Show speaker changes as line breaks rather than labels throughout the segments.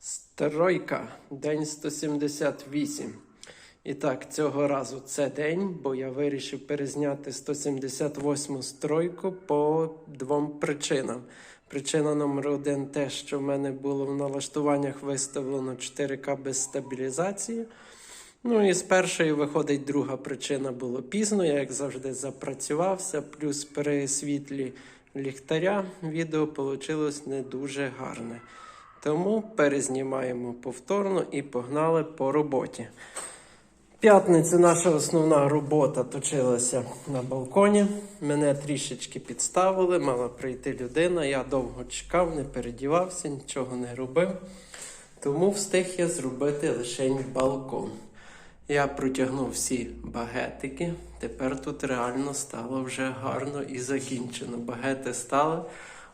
Стройка, день 178. І так, цього разу це день, бо я вирішив перезняти 178 стройку по двом причинам. Причина номер один те, що в мене було в налаштуваннях виставлено 4К без стабілізації. Ну і з першої виходить друга причина було пізно. Я, як завжди, запрацювався, плюс при світлі ліхтаря відео вийшло не дуже гарне. Тому перезнімаємо повторно і погнали по роботі. П'ятницю наша основна робота точилася на балконі. Мене трішечки підставили, мала прийти людина. Я довго чекав, не передівався, нічого не робив. Тому встиг я зробити лише балкон. Я протягнув всі багетики. Тепер тут реально стало вже гарно і закінчено. Багети стали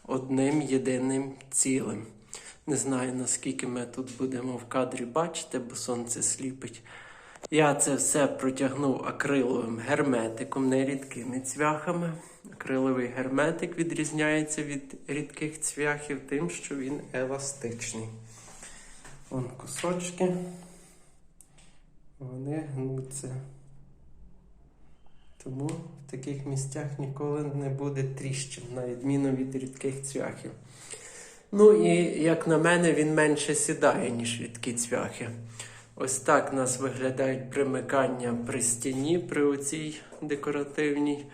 одним єдиним цілим. Не знаю, наскільки ми тут будемо в кадрі бачити, бо сонце сліпить. Я це все протягнув акриловим герметиком, не рідкими цвяхами. Акриловий герметик відрізняється від рідких цвяхів тим, що він еластичний. Вон кусочки. Вони гнуться. Тому в таких місцях ніколи не буде тріщин, на відміну від рідких цвяхів. Ну і, як на мене, він менше сідає, ніж рідкі цвяхи. Ось так у нас виглядають примикання при стіні, при оцій декоративній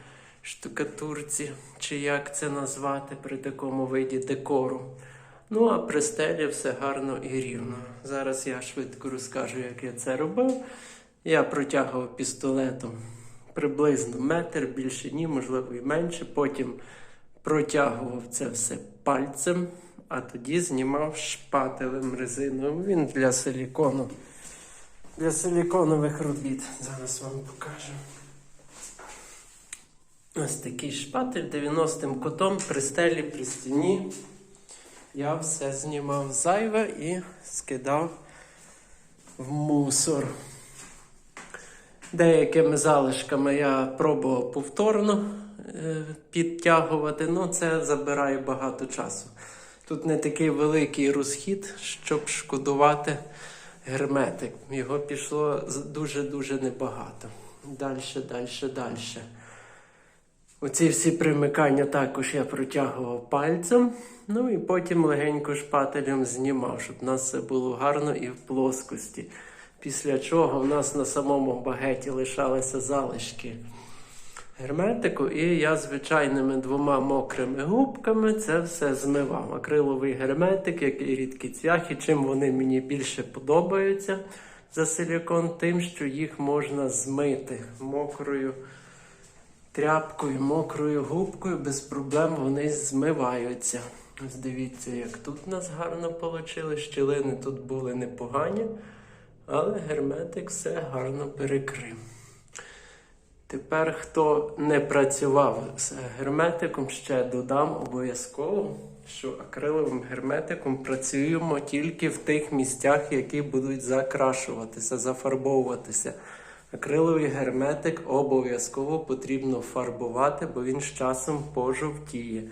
штукатурці, чи як це назвати при такому виді декору. Ну, а при стелі все гарно і рівно. Зараз я швидко розкажу, як я це робив. Я протягував пістолетом приблизно метр, більше ні, можливо, і менше. Потім протягував це все пальцем, а тоді знімав шпателем резиновим. Він для силікону, для силіконових робіт. Зараз вам покажу. Ось такий шпатель 90-м кутом при стелі, при стіні. Я все знімав зайве і скидав в мусор. Деякими залишками я пробував повторно е, підтягувати, але це забирає багато часу. Тут не такий великий розхід, щоб шкодувати герметик. Його пішло дуже-дуже небагато. Далі, далі, далі. Оці всі примикання також я протягував пальцем, ну і потім легенько шпателем знімав, щоб у нас все було гарно і в плоскості. Після чого в нас на самому багеті лишалися залишки герметику, і я звичайними двома мокрими губками це все змивав. Акриловий герметик, як і рідкі цвяхи, чим вони мені більше подобаються за силікон, тим, що їх можна змити мокрою тряпкою, мокрою губкою, без проблем вони змиваються. Ось дивіться, як тут у нас гарно вийшло. Щілини тут були непогані, але герметик все гарно перекрив. Тепер, хто не працював з герметиком, ще додам обов'язково, що акриловим герметиком працюємо тільки в тих місцях, які будуть закрашуватися, зафарбовуватися. Акриловий герметик обов'язково потрібно фарбувати, бо він з часом пожовтіє.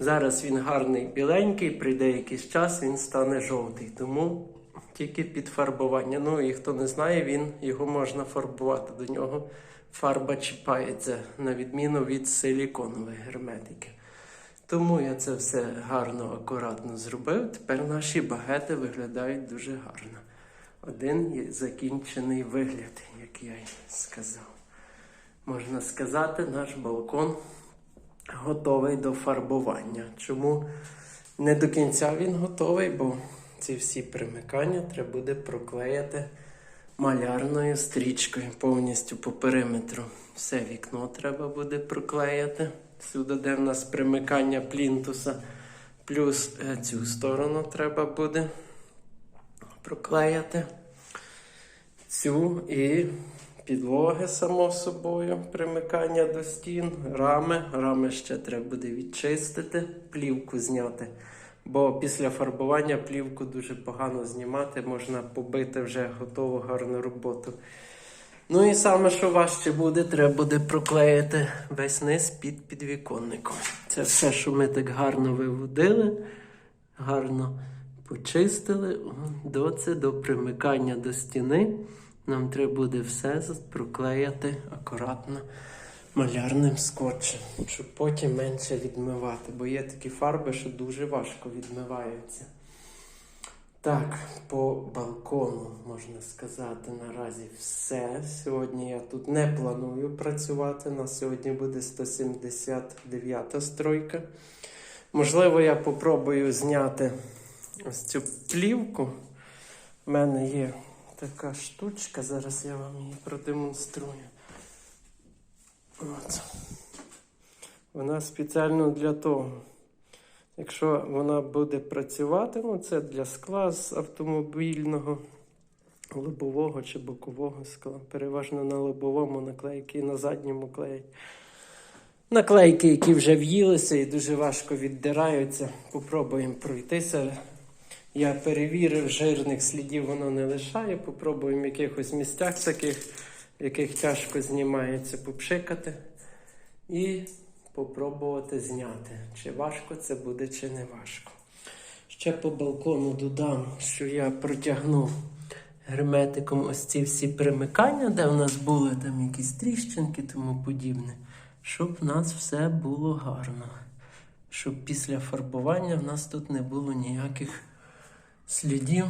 Зараз він гарний біленький, прийде якийсь час, він стане жовтий. Тому тільки під фарбування. Ну і хто не знає, він його можна фарбувати. До нього фарба чіпається, на відміну від силіконових герметиків. Тому я це все гарно, акуратно зробив. Тепер наші багети виглядають дуже гарно. Один закінчений вигляд, як я й сказав. Можна сказати, наш балкон готовий до фарбування. Чому не до кінця він готовий? Бо ці всі примикання треба буде проклеїти малярною стрічкою повністю по периметру. Все вікно треба буде проклеїти. Сюди, де в нас примикання плінтуса, плюс е, цю сторону треба буде проклеїти. Цю і підлоги, само собою, примикання до стін, рами. Рами ще треба буде відчистити, плівку зняти. Бо після фарбування плівку дуже погано знімати, можна побити вже готову гарну роботу. Ну і саме, що важче буде, треба буде проклеїти весь низ під підвіконником. Це все, що ми так гарно виводили, гарно Почистили до це до примикання до стіни. Нам треба буде все проклеяти акуратно малярним скотчем, щоб потім менше відмивати, бо є такі фарби, що дуже важко відмиваються. Так, по балкону можна сказати наразі все. Сьогодні я тут не планую працювати. На сьогодні буде 179 стройка. Можливо, я попробую зняти ось цю плівку. У мене є така штучка, зараз я вам її продемонструю. От. Вона спеціально для того. Якщо вона буде працювати, ну це для скла з автомобільного, лобового чи бокового скла. Переважно на лобовому наклейки і на задньому клеять. Наклейки, які вже в'їлися і дуже важко віддираються. Попробуємо пройтися. Я перевірив, жирних слідів воно не лишає. Попробуємо в якихось місцях таких, яких тяжко знімається, попшикати. І попробувати зняти. Чи важко це буде, чи не важко. Ще по балкону додам, що я протягнув герметиком ось ці всі примикання, де в нас були там якісь тріщинки, тому подібне, щоб в нас все було гарно. Щоб після фарбування в нас тут не було ніяких слідів,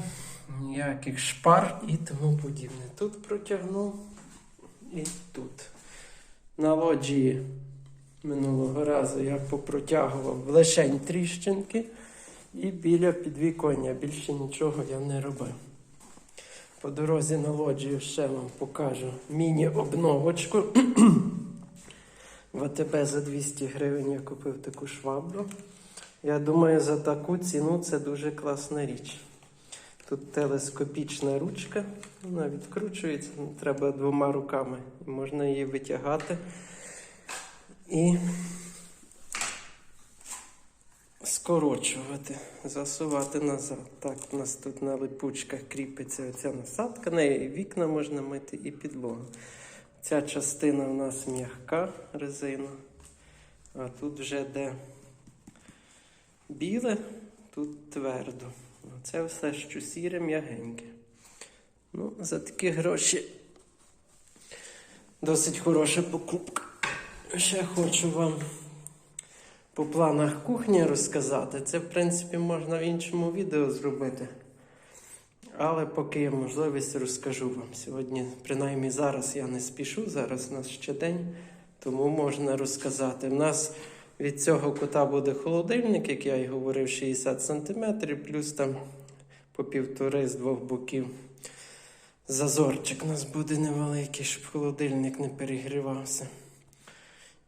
ніяких шпар і тому подібне. Тут протягнув і тут. На лоджії минулого разу я попротягував лишень тріщинки і біля підвіконня. Більше нічого я не робив. По дорозі на лоджію ще вам покажу міні-обновочку. В АТБ за 200 гривень я купив таку швабру. Я думаю, за таку ціну це дуже класна річ. Тут телескопічна ручка, вона відкручується, треба двома руками. Можна її витягати і скорочувати, засувати назад. Так, у нас тут на липучках кріпиться оця насадка, неї і вікна можна мити і підлогу. Ця частина у нас м'яка резина, а тут вже де біле, тут твердо. Це все що сіре м'ягеньке. Ну, за такі гроші досить хороша покупка. Ще хочу вам по планах кухні розказати. Це, в принципі, можна в іншому відео зробити. Але поки є можливість, розкажу вам. Сьогодні, принаймні зараз я не спішу, зараз у нас ще день, тому можна розказати. У нас від цього кута буде холодильник, як я й говорив, 60 см, плюс там по півтори з двох боків. Зазорчик у нас буде невеликий, щоб холодильник не перегрівався.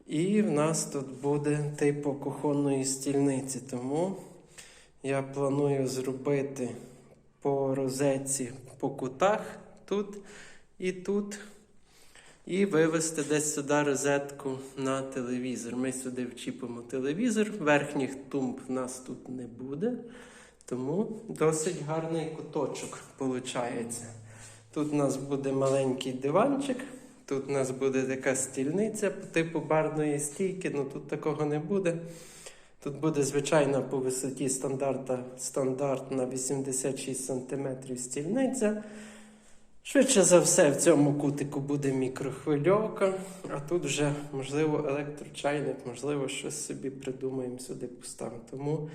І в нас тут буде типу кухонної стільниці, тому я планую зробити по розетці по кутах тут і тут. І вивести десь сюди розетку на телевізор. Ми сюди вчіпимо телевізор, верхніх тумб в нас тут не буде. Тому досить гарний куточок виходить. Тут у нас буде маленький диванчик, тут у нас буде така стільниця по типу барної стійки, але тут такого не буде. Тут буде звичайна по висоті стандарта, стандартна 86 см стільниця. Швидше за все, в цьому кутику буде мікрохвильовка, а тут вже, можливо, електрочайник, можливо, щось собі придумаємо сюди поставимо. Тому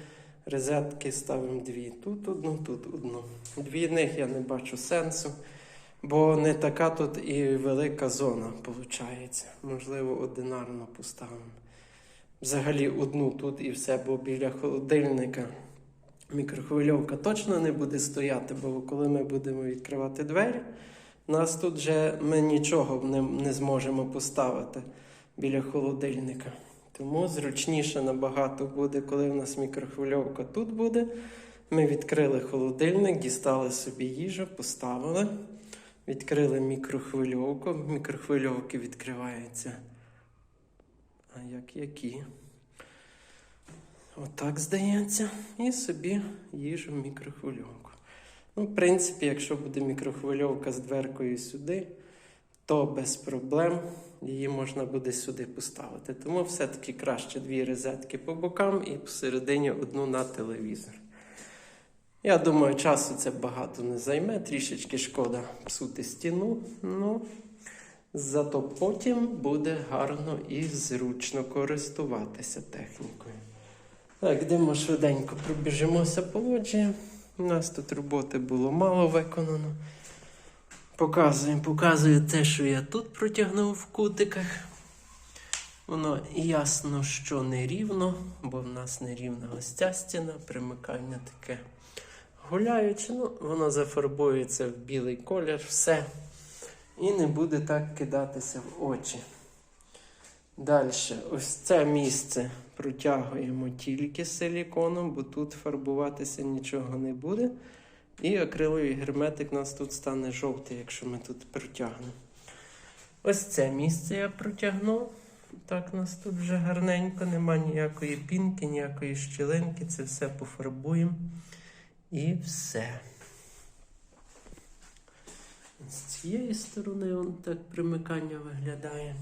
розетки ставимо дві. Тут одну, тут одну. Дві них я не бачу сенсу, бо не така тут і велика зона виходить. Можливо, одинарно поставимо. Взагалі одну тут і все, бо біля холодильника мікрохвильовка точно не буде стояти, бо коли ми будемо відкривати двері, нас тут вже ми нічого не, не зможемо поставити біля холодильника. Тому зручніше набагато буде, коли в нас мікрохвильовка тут буде. Ми відкрили холодильник, дістали собі їжу, поставили, відкрили мікрохвильовку. Мікрохвильовки відкриваються. А як які? Отак здається. І собі їжу мікрохвильовку. Ну, в принципі, якщо буде мікрохвильовка з дверкою сюди, то без проблем її можна буде сюди поставити. Тому все-таки краще дві розетки по бокам і посередині одну на телевізор. Я думаю, часу це багато не займе, трішечки шкода псути стіну. Ну, зато потім буде гарно і зручно користуватися технікою. Так, йдемо швиденько пробіжимося по лоджії. У нас тут роботи було мало виконано. Показуємо, показую те, що я тут протягнув в кутиках. Воно ясно, що не рівно, бо в нас не рівна ось ця стіна, примикання таке гуляюче. Ну, воно зафарбується в білий колір, все. І не буде так кидатися в очі. Далі, ось це місце протягуємо тільки силіконом, бо тут фарбуватися нічого не буде. І акриловий герметик у нас тут стане жовтий, якщо ми тут протягнемо. Ось це місце я протягну. Так, у нас тут вже гарненько, нема ніякої пінки, ніякої щілинки. Це все пофарбуємо. І все. З цієї сторони он так примикання виглядає.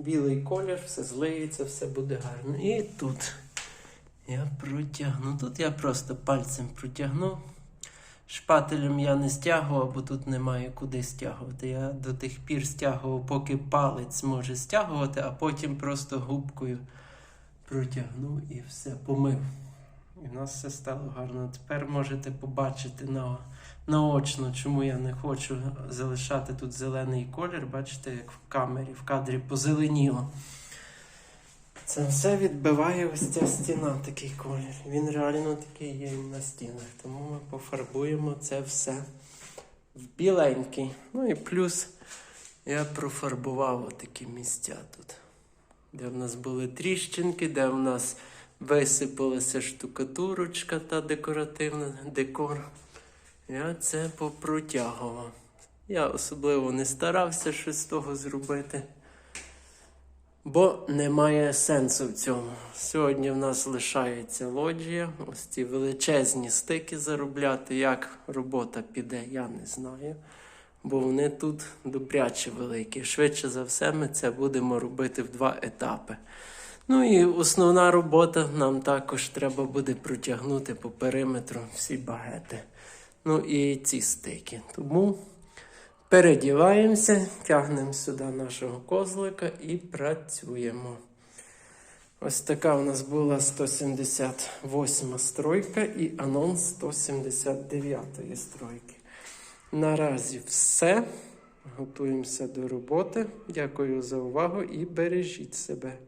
Білий колір, все злиється, все буде гарно. І тут я протягну. Тут я просто пальцем протягну. Шпателем я не стягував, бо тут немає куди стягувати. Я до тих пір стягував, поки палець може стягувати, а потім просто губкою протягнув і все помив. І в нас все стало гарно. Тепер можете побачити на, наочно, чому я не хочу залишати тут зелений колір. Бачите, як в камері, в кадрі позеленіло. Це все відбиває ось ця стіна, такий колір. Він реально такий є на стінах. Тому ми пофарбуємо це все в біленький. Ну і плюс я профарбував отакі місця тут, де в нас були тріщинки, де в нас висипалася штукатурочка та декоративна декор. Я це попротягував. Я особливо не старався щось з того зробити. Бо немає сенсу в цьому. Сьогодні в нас лишається лоджія. Ось ці величезні стики заробляти. Як робота піде, я не знаю. Бо вони тут добряче великі. Швидше за все, ми це будемо робити в два етапи. Ну і основна робота нам також треба буде протягнути по периметру всі багети. Ну і ці стики. Тому передіваємося, тягнемо сюди нашого козлика і працюємо. Ось така у нас була 178 стройка і анонс 179 стройки. Наразі все. Готуємося до роботи. Дякую за увагу і бережіть себе.